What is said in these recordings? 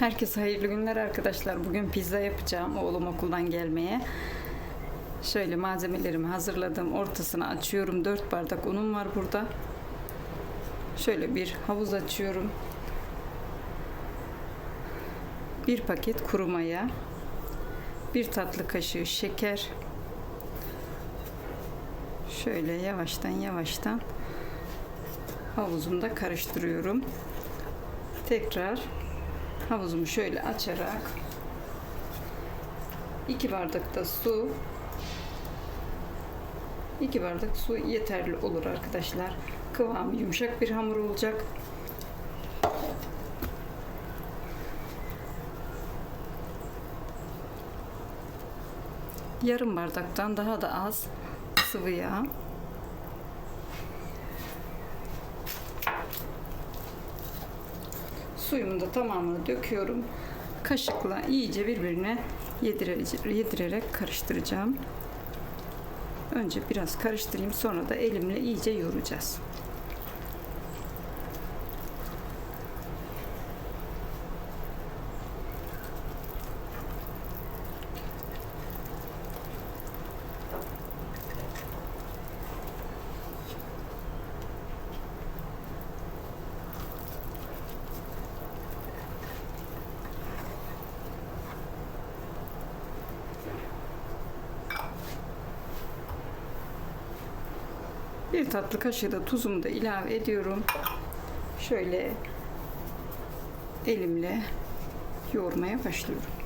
Herkese hayırlı günler arkadaşlar. Bugün pizza yapacağım oğlum okuldan gelmeye. Şöyle malzemelerimi hazırladım. Ortasını açıyorum. 4 bardak unum var burada. Şöyle bir havuz açıyorum. Bir paket kuru maya. Bir tatlı kaşığı şeker. Şöyle yavaştan yavaştan havuzumda karıştırıyorum. Tekrar havuzumu şöyle açarak 2 bardak da su 2 bardak su yeterli olur arkadaşlar. Kıvamı yumuşak bir hamur olacak. Yarım bardaktan daha da az sıvı yağ. Suyumun da tamamını döküyorum. Kaşıkla iyice birbirine yedire- yedirerek karıştıracağım. Önce biraz karıştırayım sonra da elimle iyice yoğuracağız. Bir tatlı kaşığı da tuzumu da ilave ediyorum. Şöyle elimle yoğurmaya başlıyorum.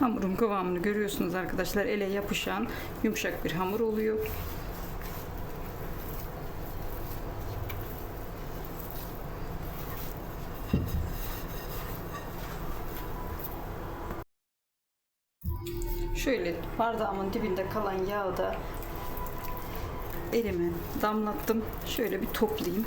Hamurun kıvamını görüyorsunuz arkadaşlar. Ele yapışan yumuşak bir hamur oluyor. Şöyle bardağımın dibinde kalan yağı da elime damlattım. Şöyle bir toplayayım.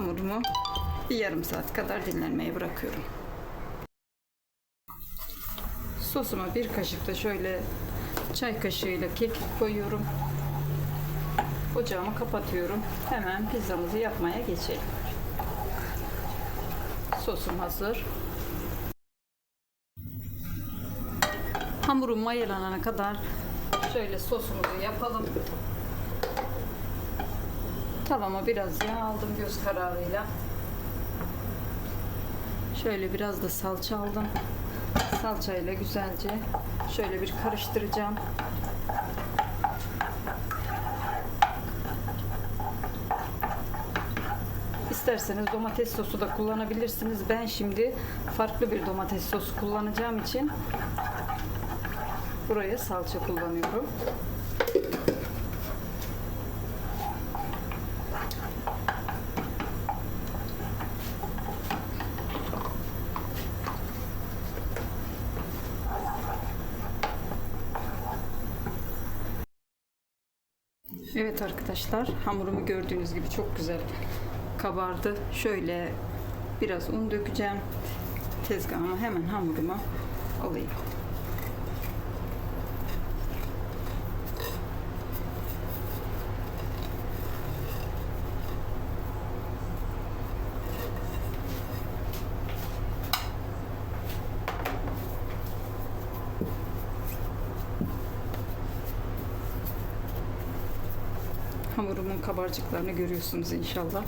Hamurumu bir yarım saat kadar dinlenmeye bırakıyorum. Sosuma bir kaşık da şöyle çay kaşığıyla kekik koyuyorum. Ocağımı kapatıyorum. Hemen pizzamızı yapmaya geçelim. Sosum hazır. Hamurum mayalanana kadar şöyle sosumuzu yapalım. Tavama biraz yağ aldım göz kararıyla. Şöyle biraz da salça aldım. Salçayla güzelce şöyle bir karıştıracağım. İsterseniz domates sosu da kullanabilirsiniz. Ben şimdi farklı bir domates sosu kullanacağım için buraya salça kullanıyorum. Evet arkadaşlar hamurumu gördüğünüz gibi çok güzel kabardı. Şöyle biraz un dökeceğim. Tezgahıma hemen hamurumu alayım. Kabarcıklarını görüyorsunuz inşallah.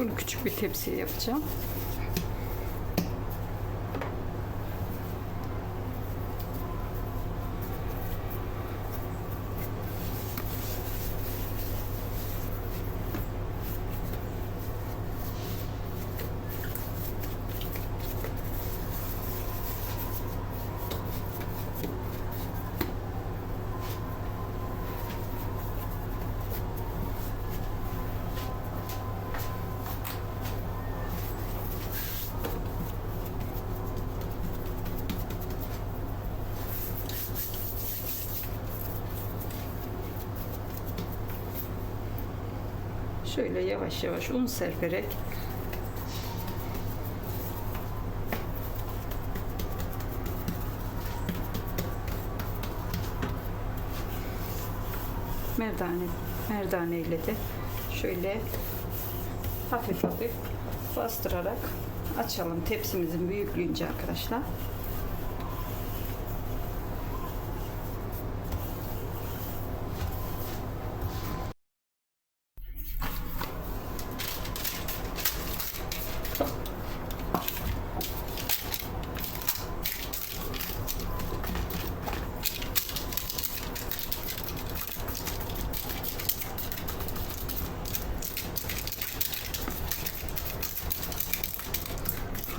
Bunu küçük bir tepsiye yapacağım. Şöyle yavaş yavaş un serperek merdane merdane ile de şöyle hafif hafif bastırarak açalım tepsimizin büyüklüğünce arkadaşlar.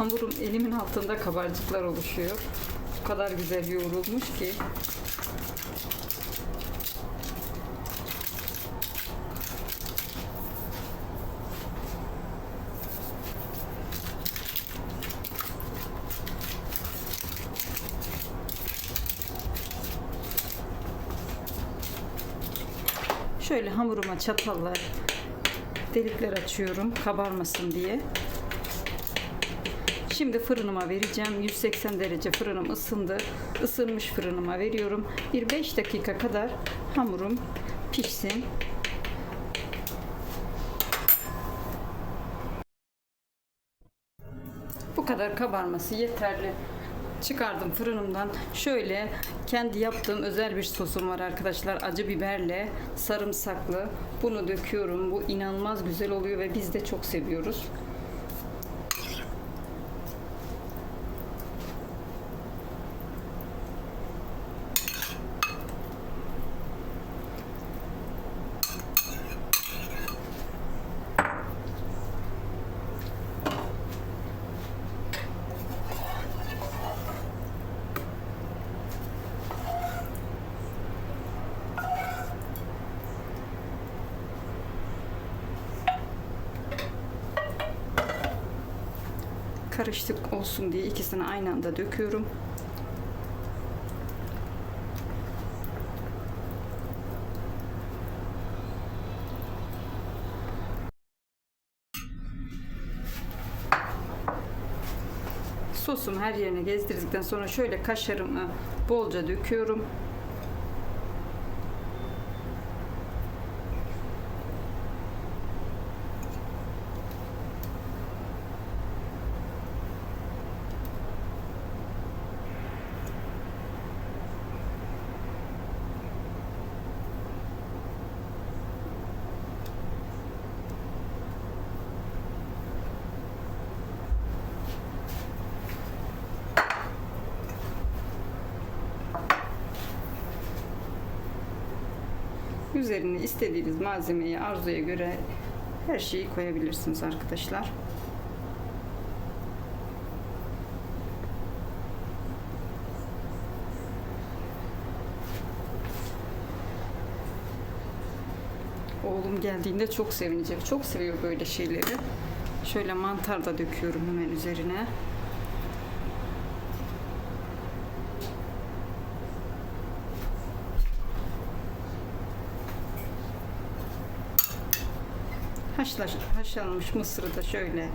Hamurum elimin altında kabarcıklar oluşuyor. O kadar güzel yoğrulmuş ki. Şöyle hamuruma çatalla delikler açıyorum kabarmasın diye. Şimdi fırınıma vereceğim. 180 derece fırınım ısındı. Isınmış fırınıma veriyorum. Bir 5 dakika kadar hamurum pişsin. Bu kadar kabarması yeterli. Çıkardım fırınımdan. Şöyle kendi yaptığım özel bir sosum var arkadaşlar. Acı biberle sarımsaklı. Bunu döküyorum. Bu inanılmaz güzel oluyor ve biz de çok seviyoruz. Karışık olsun diye ikisini aynı anda döküyorum. Sosumu her yerine gezdirdikten sonra şöyle kaşarımı bolca döküyorum. Üzerine istediğiniz malzemeyi arzuya göre her şeyi koyabilirsiniz arkadaşlar. Oğlum geldiğinde çok sevinecek. Çok seviyor böyle şeyleri. Şöyle mantar da döküyorum hemen üzerine. Haşlaş, haşlanmış mısırı da şöyle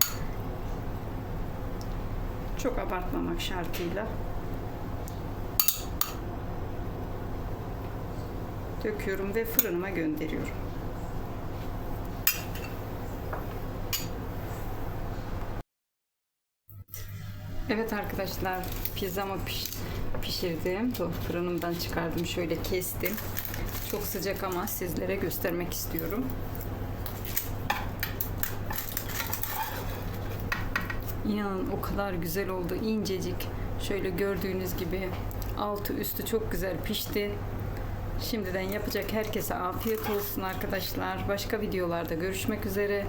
çok abartmamak şartıyla döküyorum ve fırınıma gönderiyorum. Evet arkadaşlar pizzamı piş, pişirdim. Fırınımdan çıkardım. Şöyle kestim. Çok sıcak ama sizlere göstermek istiyorum. İnanın o kadar güzel oldu. incecik. Şöyle gördüğünüz gibi altı üstü çok güzel pişti. Şimdiden yapacak herkese afiyet olsun arkadaşlar. Başka videolarda görüşmek üzere.